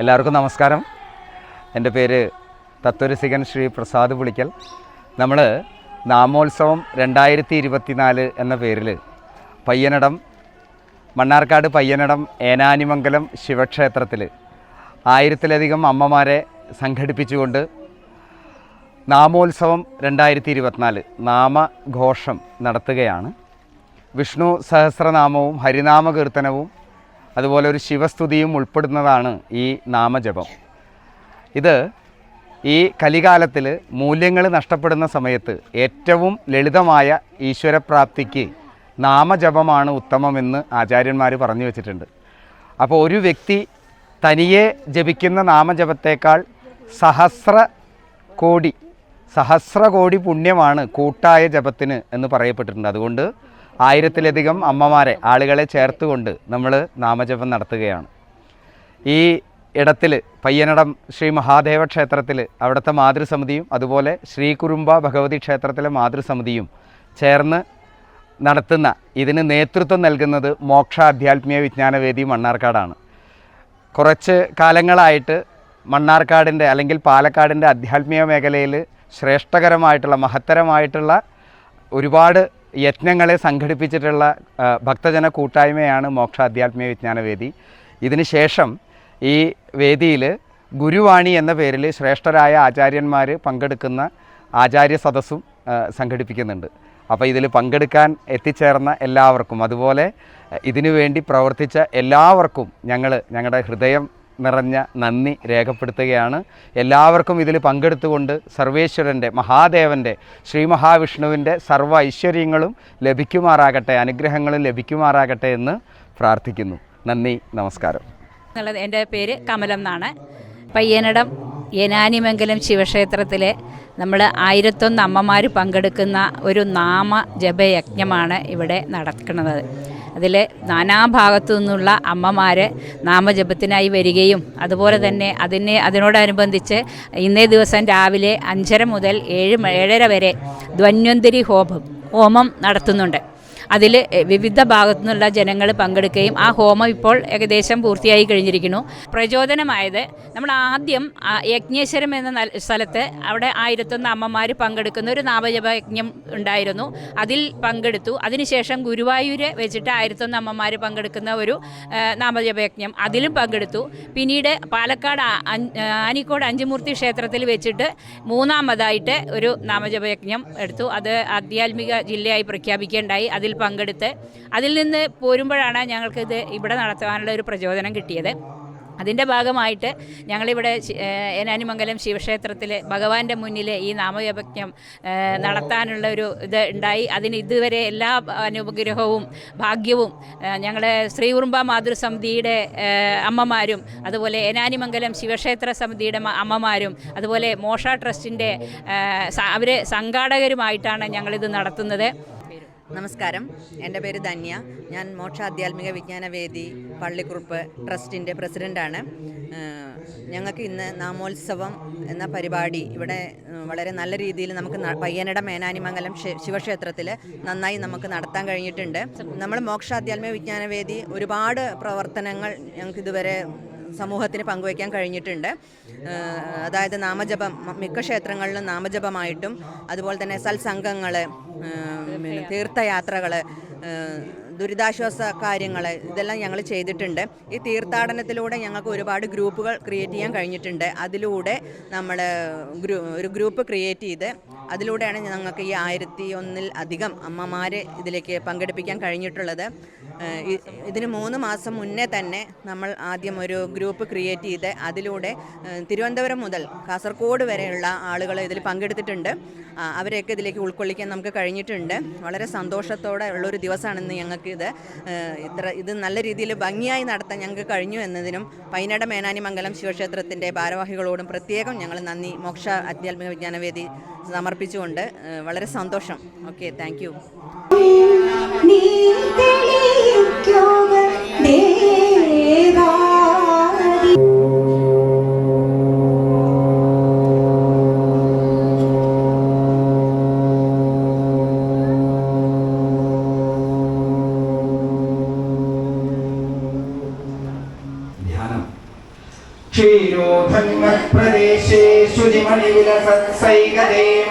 എല്ലാവർക്കും നമസ്കാരം. എന്റെ പേര് തത്വരസികൻ ശ്രീ പ്രസാദ് പുളിക്കൽ. നമ്മൾ നാമോത്സവം രണ്ടായിരത്തി ഇരുപത്തിനാല് എന്ന പേരിൽ പയ്യനടം മണ്ണാർക്കാട് പയ്യനടം ഏനാനിമംഗലം ശിവക്ഷേത്രത്തിൽ ആയിരത്തിലധികം അമ്മമാരെ സംഘടിപ്പിച്ചുകൊണ്ട് നാമോത്സവം രണ്ടായിരത്തി ഇരുപത്തിനാല് നാമഘോഷം നടത്തുകയാണ്. വിഷ്ണു സഹസ്രനാമവും ഹരിനാമ കീർത്തനവും അതുപോലെ ഒരു ശിവസ്തുതിയും ഉൾപ്പെടുന്നതാണ് ഈ നാമജപം. ഇത് ഈ കലികാലത്തിൽ മൂല്യങ്ങൾ നഷ്ടപ്പെടുന്ന സമയത്ത് ഏറ്റവും ലളിതമായ ഈശ്വരപ്രാപ്തിക്ക് നാമജപമാണ് ഉത്തമമെന്ന് ആചാര്യന്മാർ പറഞ്ഞു വച്ചിട്ടുണ്ട്. അപ്പോൾ ഒരു വ്യക്തി തനിയെ ജപിക്കുന്ന നാമജപത്തേക്കാൾ സഹസ്ര കോടി സഹസ്ര കോടി പുണ്യമാണ് കൂട്ടായ ജപത്തിന് എന്ന് പറയപ്പെട്ടിട്ടുണ്ട്. അതുകൊണ്ട് ആയിരത്തിലധികം അമ്മമാരെ ആളുകളെ ചേർത്തുകൊണ്ട് നമ്മൾ നാമജപം നടത്തുകയാണ്. ഈ ഇടത്തിൽ പയ്യനടം ശ്രീ മഹാദേവ ക്ഷേത്രത്തിൽ അവിടുത്തെ മാതൃസമിതിയും അതുപോലെ ശ്രീ കുറുമ്പ ഭഗവതി ക്ഷേത്രത്തിലെ മാതൃസമിതിയും ചേർന്ന് നടത്തുന്ന ഇതിന് നേതൃത്വം നൽകുന്നത് മോക്ഷ അധ്യാത്മീയ വിജ്ഞാനവേദി മണ്ണാർക്കാടാണ്. കുറച്ച് കാലങ്ങളായിട്ട് മണ്ണാർക്കാടിന്റെ അല്ലെങ്കിൽ പാലക്കാടിന്റെ അധ്യാത്മീയ മേഖലയിൽ ശ്രേഷ്ഠകരമായിട്ടുള്ള മഹത്തരമായിട്ടുള്ള ഒരുപാട് യത്നങ്ങളെ സംഘടിപ്പിച്ചിട്ടുള്ള ഭക്തജന കൂട്ടായ്മയാണ് മോക്ഷ ആധ്യാത്മിക വിജ്ഞാനവേദി. ഇതിന് ശേഷം ഈ വേദിയിൽ ഗുരുവാണി എന്ന പേരിൽ ശ്രേഷ്ഠരായ ആചാര്യന്മാർ പങ്കെടുക്കുന്ന ആചാര്യ സദസ്സും സംഘടിപ്പിക്കുന്നുണ്ട്. അപ്പോൾ ഇതിൽ പങ്കെടുക്കാൻ എത്തിച്ചേർന്ന എല്ലാവർക്കും അതുപോലെ ഇതിനുവേണ്ടി പ്രവർത്തിച്ച എല്ലാവർക്കും ഞങ്ങൾ ഞങ്ങളുടെ ഹൃദയം നിറഞ്ഞ നന്ദി രേഖപ്പെടുത്തുകയാണ്. എല്ലാവർക്കും ഇതിൽ പങ്കെടുത്തുകൊണ്ട് സർവേശ്വരന്റെ മഹാദേവന്റെ ശ്രീ മഹാവിഷ്ണുവിന്റെ സർവ ഐശ്വര്യങ്ങളും ലഭിക്കുമാറാകട്ടെ അനുഗ്രഹങ്ങളും ലഭിക്കുമാറാകട്ടെ എന്ന് പ്രാർത്ഥിക്കുന്നു. നന്ദി നമസ്കാരം. എന്റെ പേര് കമലം എന്നാണ്. പയ്യനടം യനാനിമംഗലം ശിവക്ഷേത്രത്തിലെ നമ്മൾ ആയിരത്തൊന്ന് അമ്മമാർ പങ്കെടുക്കുന്ന ഒരു നാമ ജപയജ്ഞമാണ് ഇവിടെ നടക്കുന്നത്. അതിൽ നാനാഭാഗത്തു നിന്നുള്ള അമ്മമാർ നാമജപത്തിനായി വരികയും അതുപോലെ തന്നെ അതിനെ അതിനോടനുബന്ധിച്ച് ഇന്നേ ദിവസം രാവിലെ അഞ്ചര മുതൽ ഏഴ് ഏഴര വരെ ധ്വന്വന്തരി ഹോമം ഹോമം നടത്തുന്നുണ്ട്. അതിൽ വിവിധ ഭാഗത്തു നിന്നുള്ള ജനങ്ങൾ പങ്കെടുക്കുകയും ആ ഹോമം ഇപ്പോൾ ഏകദേശം പൂർത്തിയായി കഴിഞ്ഞിരിക്കുന്നു. പ്രചോദനമായത് നമ്മൾ ആദ്യം യജ്ഞേശ്വരം എന്ന സ്ഥലത്ത് അവിടെ ആയിരത്തൊന്ന് അമ്മമാർ പങ്കെടുക്കുന്ന ഒരു നാമജപ യജ്ഞം ഉണ്ടായിരുന്നു. അതിൽ പങ്കെടുത്തു. അതിനുശേഷം ഗുരുവായൂര് വെച്ചിട്ട് ആയിരത്തൊന്ന് അമ്മമാർ പങ്കെടുക്കുന്ന ഒരു നാമജപയജ്ഞം അതിലും പങ്കെടുത്തു. പിന്നീട് പാലക്കാട് ആനിക്കോട് അഞ്ചുമൂർത്തി ക്ഷേത്രത്തിൽ വെച്ചിട്ട് മൂന്നാമതായിട്ട് ഒരു നാമജപയജ്ഞം എടുത്തു. അത് ആധ്യാത്മിക ജില്ലയായി പ്രഖ്യാപിക്കുകയുണ്ടായി. അതിൽ പങ്കെടുത്ത് അതിൽ നിന്ന് പോരുമ്പോഴാണ് ഞങ്ങൾക്കിത് ഇവിടെ നടത്തുവാനുള്ള ഒരു പ്രചോദനം കിട്ടിയത്. അതിന്റെ ഭാഗമായിട്ട് ഞങ്ങളിവിടെ ഏനാനിമംഗലം ശിവക്ഷേത്രത്തിൽ ഭഗവാന്റെ മുന്നിൽ ഈ നാമജപജ്ഞം നടത്താനുള്ള ഒരു ഇത് ഉണ്ടായി. അതിന് ഇതുവരെ എല്ലാ അനുഗ്രഹവും ഭാഗ്യവും ഞങ്ങളുടെ ശ്രീകുറുമ്പ മാതൃസമിതിയുടെ ഏഹ് അമ്മമാരും അതുപോലെ ഏനാനിമംഗലം ശിവക്ഷേത്ര സമിതിയുടെ അമ്മമാരും അതുപോലെ മോഷ ട്രസ്റ്റിന്റെ അവരെ സംഘാടകരുമായിട്ടാണ് ഞങ്ങളിത് നടത്തുന്നത്. നമസ്കാരം. എന്റെ പേര് ധന്യ. ഞാൻ മോക്ഷ ആധ്യാത്മിക വിജ്ഞാന വേദി പള്ളിക്കുറുപ്പ് ട്രസ്റ്റിന്റെ പ്രസിഡന്റാണ്. ഞങ്ങൾക്ക് ഇന്ന് നാമോത്സവം എന്ന പരിപാടി ഇവിടെ വളരെ നല്ല രീതിയിൽ നമുക്ക് പയ്യനട മേനാനിമംഗലം ശിവക്ഷേത്രത്തിൽ നന്നായി നമുക്ക് നടത്താൻ കഴിഞ്ഞിട്ടുണ്ട്. നമ്മൾ മോക്ഷ വിജ്ഞാനവേദി വിജ്ഞാന വേദി ഒരുപാട് പ്രവർത്തനങ്ങൾ ഞങ്ങൾക്ക് ഇതുവരെ സമൂഹത്തിന് പങ്കുവയ്ക്കാൻ കഴിഞ്ഞിട്ടുണ്ട്. അതായത് നാമജപം മിക്ക ക്ഷേത്രങ്ങളിലും നാമജപമായിട്ടും അതുപോലെ തന്നെ സത്സംഗങ്ങൾ തീർത്ഥയാത്രകൾ ദുരിതാശ്വാസ കാര്യങ്ങൾ ഇതെല്ലാം ഞങ്ങൾ ചെയ്തിട്ടുണ്ട്. ഈ തീർത്ഥാടനത്തിലൂടെ ഞങ്ങൾക്ക് ഒരുപാട് ഗ്രൂപ്പുകൾ ക്രിയേറ്റ് ചെയ്യാൻ കഴിഞ്ഞിട്ടുണ്ട്. അതിലൂടെ നമ്മൾ ഒരു ഗ്രൂപ്പ് ക്രിയേറ്റ് ചെയ്ത് അതിലൂടെയാണ് ഞങ്ങൾക്ക് ഈ ആയിരത്തി ഒന്നിൽ അധികം അമ്മമാരെ ഇതിലേക്ക് പങ്കെടുപ്പിക്കാൻ കഴിഞ്ഞിട്ടുള്ളത്. ഇതിന് മൂന്ന് മാസം മുന്നേ തന്നെ നമ്മൾ ആദ്യം ഒരു ഗ്രൂപ്പ് ക്രിയേറ്റ് ചെയ്ത് അതിലൂടെ തിരുവനന്തപുരം മുതൽ കാസർഗോഡ് വരെയുള്ള ആളുകൾ ഇതിൽ പങ്കെടുത്തിട്ടുണ്ട്. അവരെയൊക്കെ ഇതിലേക്ക് ഉൾക്കൊള്ളിക്കാൻ നമുക്ക് കഴിഞ്ഞിട്ടുണ്ട്. വളരെ സന്തോഷത്തോടെ ഉള്ളൊരു ദിവസമാണെന്ന് ഞങ്ങൾക്ക് ഇത് ഇത്ര ഇത് നല്ല രീതിയിൽ ഭംഗിയായി നടത്താൻ ഞങ്ങൾക്ക് കഴിഞ്ഞു എന്നതിനും പൈനട മേനാനി മംഗലം ശിവക്ഷേത്രത്തിന്റെ ഭാരവാഹികളോടും പ്രത്യേകം ഞങ്ങൾ നന്ദി. മോക്ഷ ആധ്യാത്മിക വിജ്ഞാനവേദി സമർപ്പിച്ചുകൊണ്ട് വളരെ സന്തോഷം. Okay thank you. നീ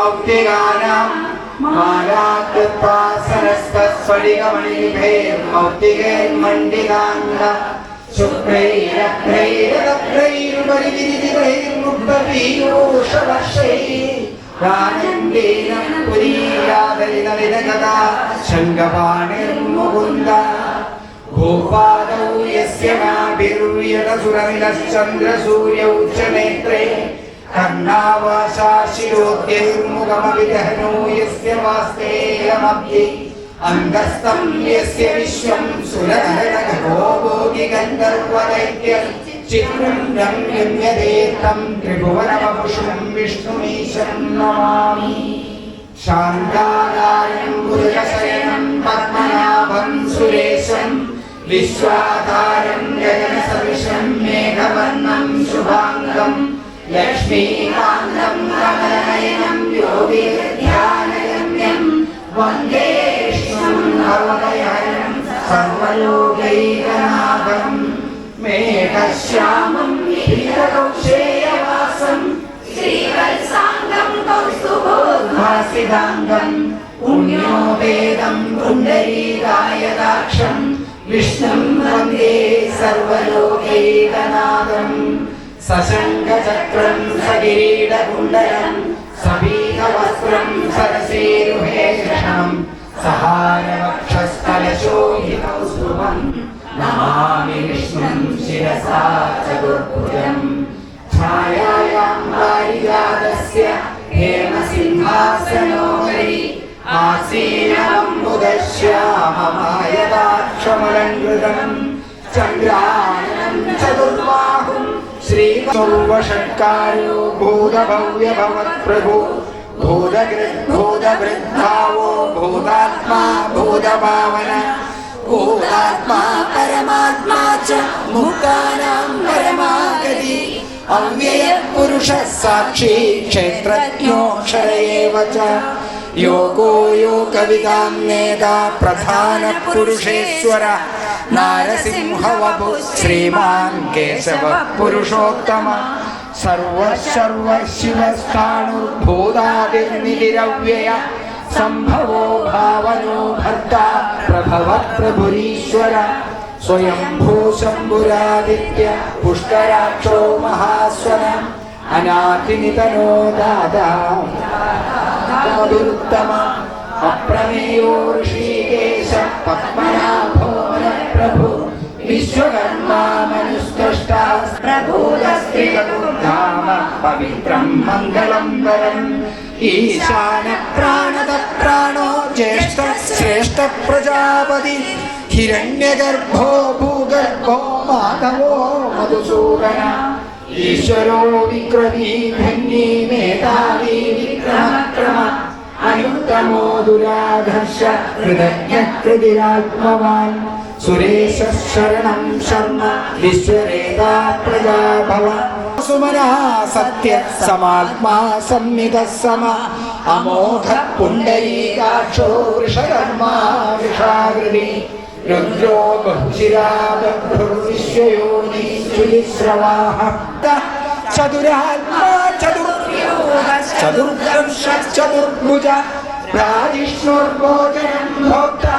മൗക്തികാനാം മാലാകൃത്താസനസ്തസ്ഫടികമണിഭേ മൗക്തികൈർമണ്ഡിതാംഗ ശങ്കപാണിർമുകുന്ദ ഭൂപാദൗ യസ്യ നാഭിർവിയത സുരനിലശ്ചന്ദ്രസൂര്യൗ ച നേത്രേ കർണാവാശാശിരോദ്യൈർമുഖമവിദഹനോ യസ്യ വാസ്തേയമബ്ധൈ അംഗസ്തം യസ്യ വിശ്വം സുരനരനഖോഭോഗി ഗന്ധർവദൈത്യർ ചിത്രം രമ്യമ്യതേത്തം ത്രിഭുവനവപുഷും വിഷ്ണുമീശം നമാമി. ശാന്താകാരം പുരുഷശയനം പത്മനാഭം സുരേശം. വിശ്വാധാരം ശുഭാംഗം. यक्ष्मीकान्तम् कमनयनम् योगे ध्यानयन्यम् वन्दे सर्वलोकैकनादम् मेघश्यामम्कौशेयवासम् श्रीवर्षाङ्गम् पुण्यो वेदम् पुण्डलीकाय दाक्षम् विष्णुम् वन्दे सर्वलोकैकनादम् സശങ്കചക്രം സകിരീടകുണ്ടലം സബീഹവസ്ത്രം സരസേരുഹേഷണം സഹാരവക്ഷസ്ഥലശോഹിതൗ സ്തുവം നമാമി വിഷ്ണും ശിരസാ ചതുർഭുജം. ഛായായാം പാരിജാതസ്യ ഹേമസിംഹാസനോപരി ആസീനമംബുദശ്യാമമായദാക്ഷമലങ്കൃതം ചന്ദ്രാനം ചതുർവാ ശ്രീഷട്കാരോ ഭൂതഭവ്യഭവത്പ്രഭു ഭൂതഭൃദ്ഭൂതവൃദ്ഭാവോ ഭൂതാത്മാ ഭൂതഭാവന ഭൂതാത്മാ പരമാത്മാ ച മുക്താനാം പരമാഗതി അവ്യയപുരുഷ സാക്ഷി ക്ഷേത്രജ്ഞോക്ഷര ച യോഗോ യോഗവിതാം നേതാ പ്രധാന പുരുഷേശ്വര नारसिंहवपु श्रीमान् केशवः पुरुषोत्तम सर्वशर्वशिवस्थाणुर्भूतादिर्निधिरव्यय सम्भवो भावनो भर्ता प्रभवः प्रभुरीश्वर स्वयंभू शम्भुरादित्य पुष्कराक्षो महास्वन अनातिनितनो दादा दुरुत्तम अप्रमेयो ऋषिकेश पद्मनाभो प्रभु വിശ്വകർമാ മനുസ്തുഷ്ട പ്രഭൂതസ്ത്രീകുർനാമ പവിത്രം മംഗളം വരം ഈശാന പ്രാണത പ്രാണോ ജ്യേഷ്ഠ ശ്രേഷ്ഠ പ്രജാപതി ഹിരണ്യഗർഭോ ഭൂഗർഭോ മാധവോ മധുസൂദന ഈശ്വരോ വിക്രമീ ധന്യീ മേധാവി വിക്രമക്രമ അനുത്തമോ ദുരാധർഷ ഹൃദജ്ഞ ഹൃദിരാത്മവാൻ സുരേശരണം ശർമ്മ വിശ്വരേഖാ പ്രജാഭവ. സുമനാ സത്യ സമാത്മാ സംയുത സമ. അമോഘ പുണ്ടരീകാക്ഷോ ഋഷകർമാ വിഷാകൃതി രുദ്രോ ബഹുശിരാബുർവിശ്വയോനി ചുലിശ്രവാഹ. ചതുരാത്മാ ചതുർവ്യൂഹ ചതുർദംശ ചതുർഭുജ. രാജിഷ്ണുർഭോജനം ഭോക്താ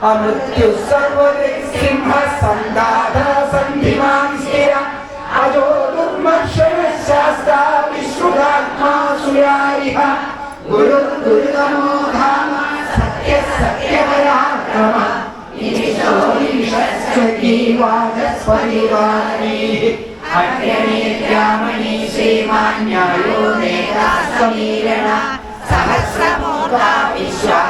महाबल अमृत्युः सर्वसिंह सन्दाध सन्धिमान् स्थिर अजो दुर्मर्षणः शास्ता विश्रुतात्मा सुरारिः गुरुर्गुरुतमो धाम सत्य सत्यपराक्रम अग्रनेत्यामणि श्रीमान्यायो नेता समीरण सहस्रमोदा विश्वात्मा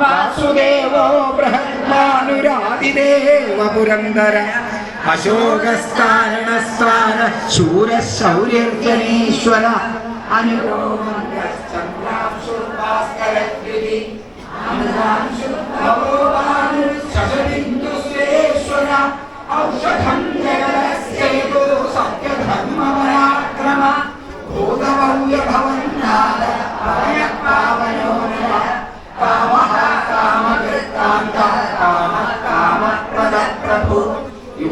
वासुदेवो बृहन्मानुरादिदेव पुरन्दर अशोकस्तारणस्तार शूरशौर्यर्जनेश्वर औषधं जगदस्येतो सत्यधर्मपराक्रम भोगवव्यभवन्नाद परयपावय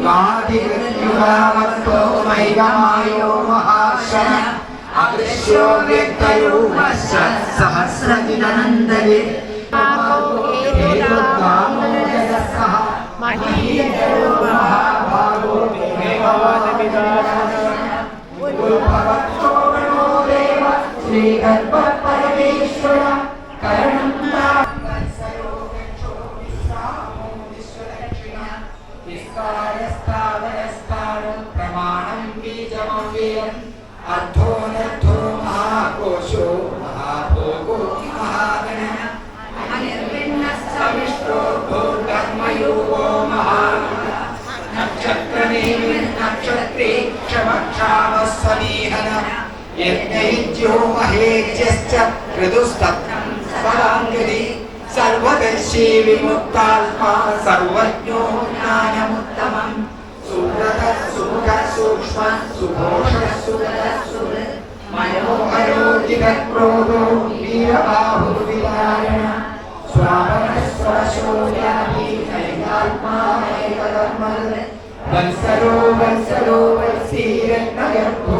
वादिवृत्युगावत्तो मैगमायो महाशन अदृश्यो व्यक्तयो सहस्रदिनन्दने महाभागो भवत्सो देव श्रीकर्म యజ్ఞయిత్యోమహేత్యశ్చ ఋతుస్తత్రాంగది సర్వదర్శీ విముక్తాత్మా సర్వజ్ఞో జ్ఞానముత్తమం సువ్రత సుముఖ సూక్ష్మ సుఘోష సుగత సుర మనోహరోచిత క్రోధో వీరబాహుర్విదారణ స్వామన స్వశోయామి నైకాత్మా నైకర్మల్ వత్సరో వత్సరో వత్సీరన్నగర్భో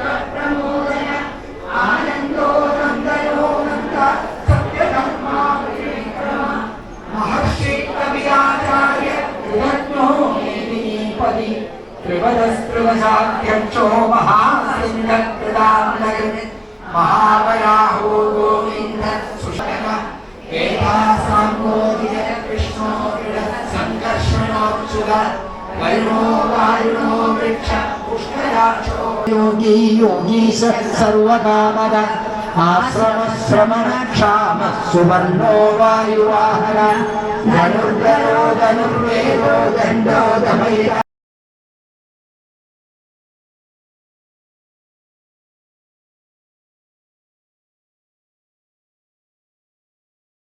महापदस्पृहसाध्यक्षो महासिन्धकृदानगमित् महापराहो गोविन्दः सुषमः एतासां गोदिय कृष्णो सङ्कर्षणोच्युत वरुणो वायुनो वृक्ष पुष्कराक्षो योगी योगी सर्वकामद आश्रमश्रमणक्षाम सुवर्णो वायुवाहन धनुर्धरो धनुर्वेदो दण्डो दमैरा